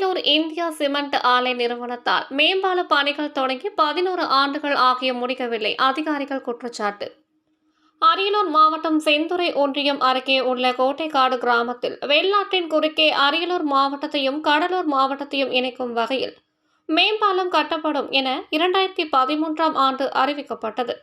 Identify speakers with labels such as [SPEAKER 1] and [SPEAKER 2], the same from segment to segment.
[SPEAKER 1] Vellore India cement ஆலை நிறுவனத்தால் மேம்பால பணிகள் தொடங்கி பதினோரு ஆண்டுகள் ஆகிய முடிக்கவில்லை. அதிகாரிகள் குற்றச்சாட்டு. அரியலூர் மாவட்டம் செந்துறை ஒன்றியம் அருகே உள்ள கோட்டைக்காடு கிராமத்தில் வெள்ளாற்றின் குறுக்கே அரியலூர் மாவட்டத்தையும் கடலூர் மாவட்டத்தையும் இணைக்கும் வகையில் மேம்பாலம் கட்டப்படும் என இரண்டாயிரத்தி பதிமூன்றாம் ஆண்டு அறிவிக்கப்பட்டது.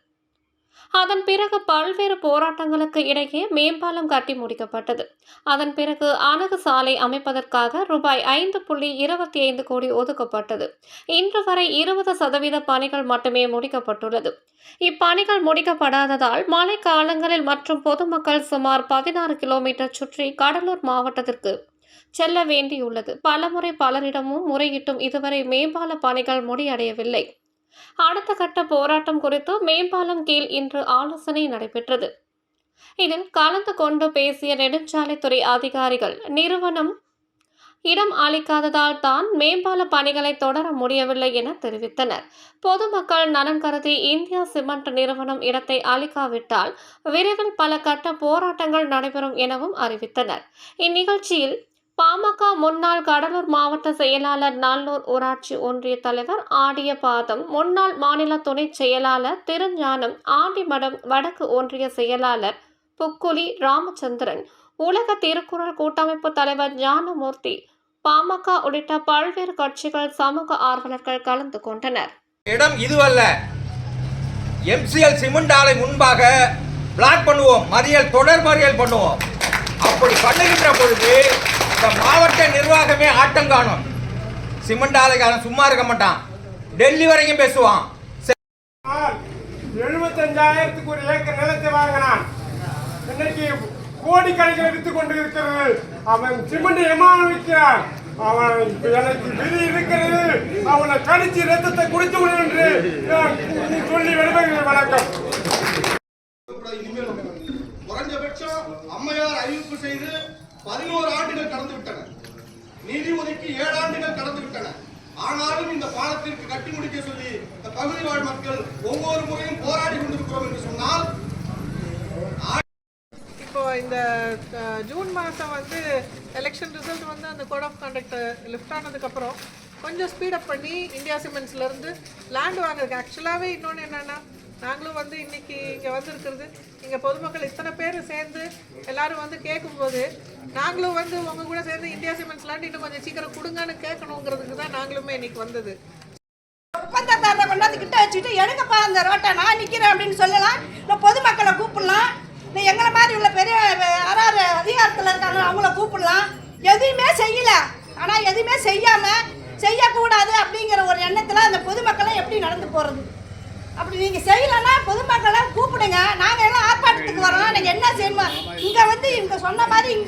[SPEAKER 1] அதன் பிறகு பல்வேறு போராட்டங்களுக்கு இடையே மேம்பாலம் கட்டி முடிக்கப்பட்டது. அதன் பிறகு அணுகு சாலை அமைப்பதற்காக ரூபாய் ஐந்து புள்ளி இருபத்தி ஐந்து கோடி ஒதுக்கப்பட்டது. இன்று வரை இருபது சதவீத பணிகள் மட்டுமே முடிக்கப்பட்டுள்ளது. இப்பணிகள் முடிக்கப்படாததால் மழை காலங்களில் மற்றும் பொதுமக்கள் சுமார் பதினாறு கிலோமீட்டர் சுற்றி கடலூர் மாவட்டத்திற்கு செல்ல வேண்டியுள்ளது. பலமுறை பலரிடமும் முறையிட்டும் இதுவரை மேம்பால பணிகள் முடியடையவில்லை. அடுத்த கட்ட போராட்டம் குறித்து மேம்பாலம் கீழ் இன்று ஆலோசனை நடைபெற்றது. இதில் கலந்து கொண்டு பேசிய நெடுஞ்சாலைத்துறை அதிகாரிகள் நிறுவனம் இடம் அளிக்காததால் தான் மேம்பால பணிகளை தொடர முடியவில்லை என தெரிவித்தனர். பொதுமக்கள் நலன் கருதி இந்தியா சிமெண்ட் நிறுவனம் இடத்தை அளிக்காவிட்டால் விரைவில் பல கட்ட போராட்டங்கள் நடைபெறும் எனவும் அறிவித்தனர். இந்நிகழ்ச்சியில் பாமக முன்னாள் கடலூர் மாவட்ட செயலாளர் நல்லூர் ஊராட்சி ஒன்றிய தலைவர் ஆடிய பாதம் முன்னாள் மாநில துணை செயலாளர் திருஞானம் ஆண்டிமடம் வடக்கு ஒன்றிய செயலாளர் புக்குலி ராமச்சந்திரன் உலக திருக்குறள் கூட்டமைப்பு தலைவர் ஞானமூர்த்தி பாமக உள்ளிட்ட பல்வேறு கட்சிகள் சமூக ஆர்வலர்கள் கலந்து கொண்டனர்.
[SPEAKER 2] இடம் இதுவல்ல. எம்சிஎல் சிமெண்ட் ஆலை முன்பாக பிளாக் பண்ணுவோம் மறியல் தொடர் மறியல் பண்ணுவோம். அப்படி பண்ணுகின்ற பொழுது இந்த மாவட்ட நிர்வாகமே ஆட்டம் காணும். சிமெண்ட் ஆலைக்காரன் சும்மா இருக்க மாட்டான். டெல்லி வரைக்கும் பேசுவான்.
[SPEAKER 3] எழுபத்தஞ்சாயிரத்துக்கு ஒரு ஏக்கர் நிலத்தை வாங்கினான். இன்னைக்கு கோடிக்கணக்கில் வித்து கொண்டு இருக்கிறது அவன் சிமெண்ட் எமானம் விற்கிறான். அவன் எனக்கு விதி இருக்கிறது. அவனை கடிச்சு ரத்தத்தை குடித்து விடு என்று நான் சொல்லி விடுவேன் வணக்கம்.
[SPEAKER 4] குறைஞ்சபட்சம் அம்மையார் அறிவிப்பு செய்து பதினோரு ஆண்டுகள் கடந்து விட்டன. நிதி ஒதுக்கி ஏழு ஆண்டுகள் கடந்து விட்டன. ஆனாலும் இந்த பாலத்திற்கு கட்டி முடிக்க சொல்லி இந்த பகுதி வாழ் மக்கள் ஒவ்வொரு முறையும் போராடி கொண்டிருக்கிறோம் என்று சொன்னால்
[SPEAKER 5] இப்போ இந்த ஜூன் மாதம் வந்து எலெக்ஷன் ரிசல்ட் வந்து அந்த கோட் ஆஃப் கண்டக்ட் லிஃப்ட் ஆனதுக்கப்புறம் கொஞ்சம் ஸ்பீடப் பண்ணி இந்தியா சிமெண்ட்ஸ்லேருந்து லேண்ட் வாங்குறதுக்கு. ஆக்சுவலாகவே இன்னொன்று என்னென்னா நாங்களும் வந்து இன்றைக்கி இங்கே வந்திருக்கிறது. இங்கே பொதுமக்கள் இத்தனை பேர் சேர்ந்து எல்லாரும் வந்து கேட்கும்போது நாங்களும் வந்து உங்கள் கூட சேர்ந்து இந்தியா சிமெண்ட்ஸ் இன்னும் கொஞ்சம் சீக்கிரம் கொடுங்கன்னு கேட்கணுங்கிறதுக்கு தான் நாங்களுமே இன்னைக்கு வந்தது.
[SPEAKER 6] ஒப்பந்தக்காரரை கொண்டாந்து கிட்ட வச்சுட்டு எடுங்கப்பா அந்த ரோட்டை நான் நிற்கிறேன் அப்படின்னு சொல்லலாம். இல்லை பொதுமக்களை கூப்பிடலாம். இல்லை எங்களை மாதிரி உள்ள பெரிய யாராவது அதிகாரத்தில் இருக்காங்க அவங்கள கூப்பிடலாம். எதுவுமே செய்யல. ஆனால் எதுவுமே செய்யாமல் செய்யக்கூடாது அப்படிங்கிற ஒரு எண்ணத்தில் அந்த பொதுமக்களை எப்படி நடந்து போகிறது அப்படி நீங்கள் செய்யலன்னா பொதுமக்களை கூப்பிடுங்க. நாங்கள் எல்லாம் ஆர்ப்பாட்டத்துக்கு வரோம். நீங்கள் என்ன செய்யணுமா இங்கே வந்து இவங்க சொன்ன மாதிரி